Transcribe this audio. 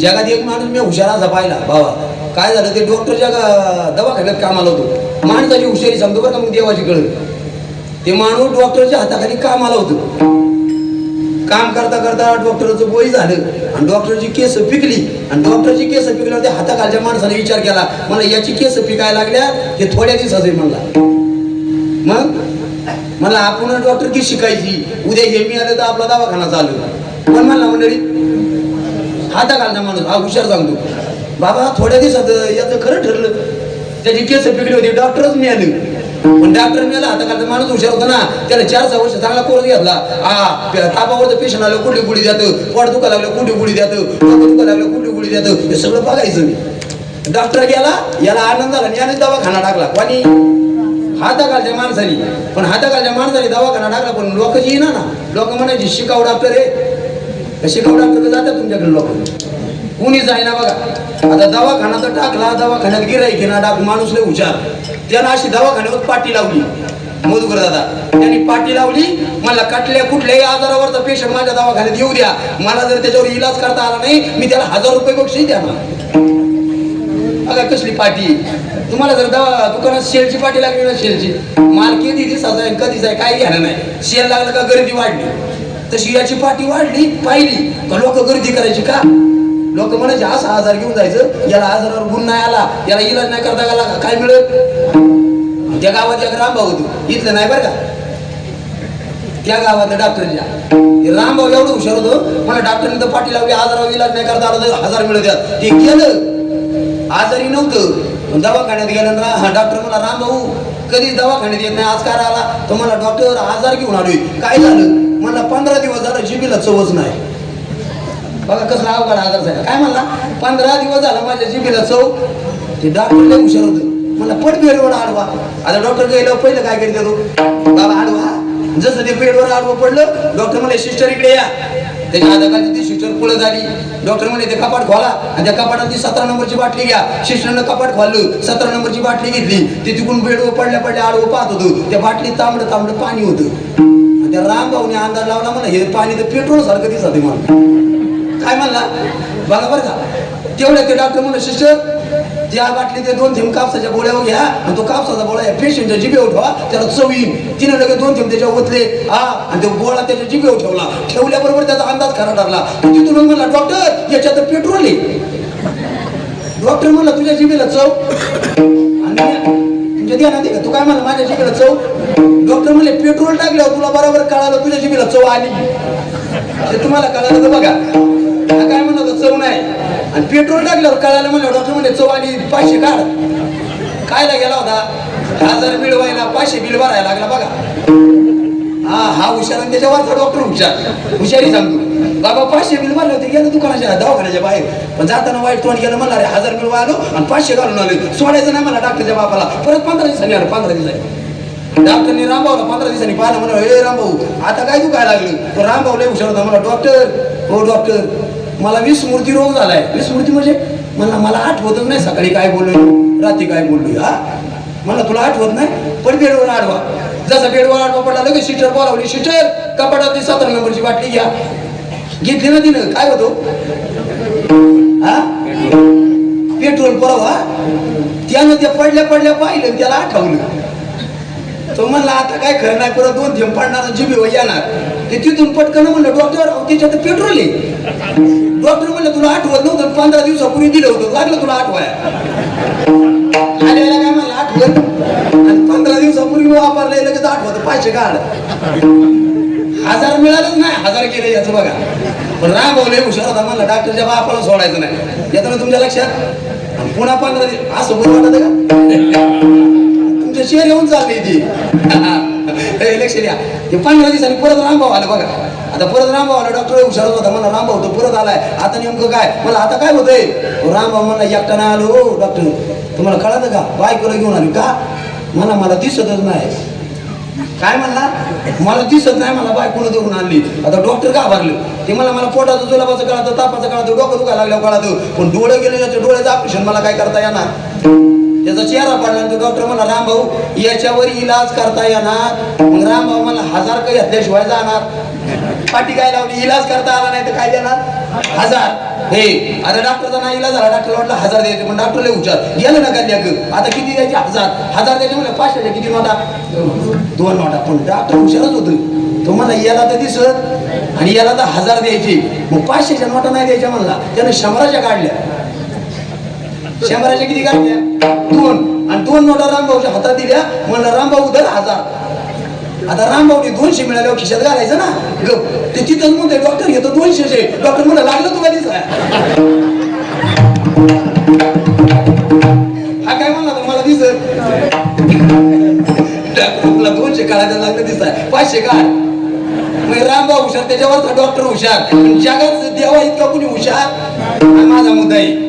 जगात एक माणूस मी हुशारा जपायला पाहिला बाबा काय झालं? ते डॉक्टरच्या जगा दवाखान्यात कामाला होतो. माणसाची हुशारी सांगतो बरं का मग देवाची कळत ते माणूस डॉक्टरच्या हाताखाली कामाला होतो. काम करता करता डॉक्टरचं बोई झालं आणि डॉक्टरची केस पिकली. आणि डॉक्टरची केस पिकल्यावर त्या हाताखालच्या माणसाने विचार केला मला याची केस पिकायला लागल्या हे थोड्या दिवसाचे म्हणला. मग? मला आपण डॉक्टर की शिकायची? उद्या हे मिळालं आलं तर आपला दवाखाना चालू. पण म्हणला मंडळी हाताखालचा माणूस. हा हुशार सांगतो. बाबा थोड्या दिवसात याचं खरं ठरलं. त्याची केस पिकली होती डॉक्टरच मिळाली. पण डॉक्टर मिळाला हाताखालचा माणूस हुशार होता ना. त्याला चार सहा वर्ष चांगला कोर्स घेतला. हा तापावरचं पेशंट आलं कुठली गुडी द्यातं पोट दुखा लागलं कुठली गुढी द्यातं दुखा लागलं कुठली गुढी द्यातं हे सगळं बघायचं. डॉक्टर गेला याला आनंद आला आणि याने दवाखाना टाकला. कोणी? हाताखालच्या माणसाने. पण हाताखालच्या माणसाने दवाखाना टाकला पण लोक जी ना. ना लोक म्हणायची शिकाऊ डॉक्टर आहे शिकाऊ डॉक्टर जातात तुमच्याकडे लोक. कुणी जायना बघा. आता दवाखाना तर टाकला दवाखान्यात गिराईक ना डाक माणूस लय हुशार. त्यानं अशी दवाखान्यावर पाठी लावली. मधुकर दादा त्यांनी पाठी लावली. मला कटल्या कुठल्याही आजारावरचा पेशंट माझ्या दवाखान्यात येऊ द्या. मला जर त्याच्यावर इलाज करता आला नाही मी त्याला हजार रुपये बक्षीस द्या अगं कसली पाठी तुम्हाला जर दवा दुकानात शेलची पाठी लागली ना शेलची माल कधी दिवसाचा आहे कधीच आहे काही घ्यायला नाही. शेल लागलं का गर्दी वाढली. तशी याची पाठी वाढली पाहिली. का लोक गर्दी करायची का? लोक म्हणायचे असा आजार घेऊन जायचं. याला आजारावर गुण नाही आला. याला इलाज नाही करता आला का? काय मिळत त्या गावात एक रामभाऊ होतो. इथलं नाही बरं का? त्या गावातल्या डॉक्टरच्या. रामभाऊ एवढं हुशार होतो. मला डॉक्टरने तर पाठी लावली आजारावर इलाज नाही करता आला तर हजार मिळत ते केलं. आजारी नव्हतं. पण दवाखान्यात गेल्यानंतर हा डॉक्टर मला रामभाऊ कधी दवाखान्यात येत नाही. आज काय आला? तर मला डॉक्टर आजार घेऊन आलोय. काय झालं? मला पंधरा दिवस झालं जिबीला चवच नाही. बघा कसला अवघड आजार झाला काय म्हणला? पंधरा दिवस झाला माझ्या जिबीला चव. ते डॉक्टर लय हुशार होतं. मला पट बेडवर आडवा. आता डॉक्टर गेल्यावर पहिलं काय करते तो बाबा आडवा. जसं ते बेडवर आडवं पडलं डॉक्टर म्हणले सिस्टर इकडे या. त्याच्या हाताखाली ती सिस्टर पुढे झाली. डॉक्टर म्हणे ते कपाट खोला आणि त्या कपाटात ती सतरा नंबरची बाटली घ्या. सिस्टरनं कपाट खोललं सतरा नंबरची बाटली घेतली. ते तिकडून बेडवर पडल्या पडल्या आडवं पाहत होतो. त्या बाटलीत तांबडं तांबडं पाणी होतं. आणि राम भाऊने अंदाज लावला म्हणा हे पाणी तर पेट्रोल सारखं दिसत मला. काय म्हणला? बघा बरं का तेवढे ते डॉक्टर म्हणलं शिक्षक जे आ बाटली ते दोन थेंब कापसाच्या गोळ्यावर घ्या आणि तो कापसाचा गोळा या पेशंटच्या जिभेवर ठेवा त्याला चव येईल तिने लगेच दोन थेंब त्याच्यावर ओतले हा आणि तो गोळा त्याच्या जिभेवर ठेवला. ठेवल्याबरोबर त्याचा अंदाज खरा ठरला. तिथून म्हणला डॉक्टर याच्यात पेट्रोल आहे. डॉक्टर म्हणला तुझ्या जिभेला चव. आणि तुझ्या ध्यानात का? तू काय म्हणा माझ्या जिभेला चव? डॉक्टर म्हणले पेट्रोल टाकल्यावर हो, तुला बरोबर कळालं तुझ्या जिभेला चव आली. ते तुम्हाला कळालं तर बघा? हा काय म्हणत होता, चव नाही. आणि पेट्रोल टाकल्यावर कळालं म्हणलं डॉक्टर म्हणले चव आली पाचशे काढ. कायला गेला होता? हजार बिल व्हायला पाचशे बिल भरायला लागला बघा. हा हा हुशार आणि त्याच्यावरचा डॉक्टर हुशार. हुशारी सांगतो. बाबा पाचशे बिल मारले होते गेलं दुकानाच्या दवाखान्याच्या बाहेर. पण जाताना वाईट तोंड गेलं म्हणला अरे हजार बिल आलो आणि पाचशे घालून आले. सोडायचं नाही मला डॉक्टरच्या बापाला. परत पंधरा दिवसांनी आलं पंधरा दिवसांनी. डॉक्टरनी रामभावला पंधरा दिवसांनी पाहिलं म्हणा हे रामभाऊ आता काय तू काय लागलं? पण रामभाऊ लय हुशार होता. मला डॉक्टर हो डॉक्टर मला विस्मृती रोग झालाय. विस्मृती म्हणजे? मला मला आठवतच नाही सकाळी काय बोललो रात्री काय बोललो हा? मला तुला आठवत नाही? पण बेडवर आडवा. जसा बेडवर आडवा पडला लगेच सिस्टर बोलावली. सिस्टर कपाटातली सतरा नंबरची बाटली घ्या. घेतली ना तिनं? काय होतो? हा? पेट्रोल परवा. हा त्यानं त्या पडल्या पडल्या पाहिलं आणि त्याला आठवलं. तो म्हणला आता काय खरं नाही परत दोन थेंब पडणार जिबी येणार. ते तिथून पटकन म्हणलं डॉक्टर त्याच्यात पेट्रोल आहे. डॉक्टर म्हणलं तुला आठवत नव्हतं पंधरा दिवसापूर्वी दिलं होतं लागलं तुला आठवाय पंधरा वापरले लगेच आठवत पाचशे काढ. हजार मिळालंच नाही हजार गेले याचं बघा. पण रागवले हुशार होता म्हणलं डॉक्टरच्या बापाला सोडायचं नाही. येतं ना तुमच्या लक्षात? आणि पुन्हा पंधरा दिवस असं बरं वाटत का? तुमच्या शेर येऊन चालली ती. लक्ष द्या. ते पंधरा दिवसांनी परत रामभाव आलं बघा. आता परत रामभाव आला डॉक्टर हुशार होता मला रामभाव तो परत आलाय. आता नेमकं काय? मला आता काय होतंय? रामभाऊ म्हणला एकटा नाही आलो हो डॉक्टर. तुम्हाला कळतं का? बायकोला घेऊन आली. का? मला मला दिसतच नाही. काय म्हणला? मला दिसत नाही मला बायकोनं देऊन आणली. आता डॉक्टर का भरले ते मला मला पोटाचं जुलाबाचं कळतं तापाचं कळतं डोकं दुखायला लागल्यावर कळतं पण डोळे गेले याचे डोळ्याचं ऑपरेशन मला काय करता येणार? त्याचा चेहरा पडला तर डॉक्टर डॉक्टर म्हणला रामभाऊ याच्यावर इलाज करता येणार. मग रामभाऊ मला हजार काही घेतल्याशिवाय जाणार. पाठी काय लावली इलाज करता आला नाही तर काय देणार? हजार. हे आता डॉक्टरचा नाही इलाज झाला डॉक्टर वाटला हजार द्यायचे पण डॉक्टर विचार गेलं ना कल्याक आता किती द्यायचे? हजार. हजार द्यायचे म्हणजे पाचशेच्या किती नोटा? दोन नोटा. पण डॉक्टर हुशारच होतं. तुम्हाला याला तर दिसत. आणि याला तर हजार द्यायचे. मग पाचशेच्या नोटा नाही द्यायच्या म्हणला. त्यानं शंभराच्या काढल्या. शंभराच्या किती काढल्या दोन. आणि दोन नोटा रामभाऊच्या हातात दिल्या. म्हणलं रामभाऊ दर हजार. आता रामभाऊने दोनशे मिळाल्यावर खिशात घालायचं ना? गप. ते तिथंच म्हणते डॉक्टर घेतो दोनशेचे. डॉक्टर म्हणलं लागलं तुला दिसा हा काय म्हणला तर मला दिसत तुला दोनशे काढायला लागलं दिसाय पाचशे काढ. मग रामभाऊ हुशार त्याच्यावरचा डॉक्टर हुशार. जगात देवा इतका कुणी हुशार? माझा मुद्दा आहे.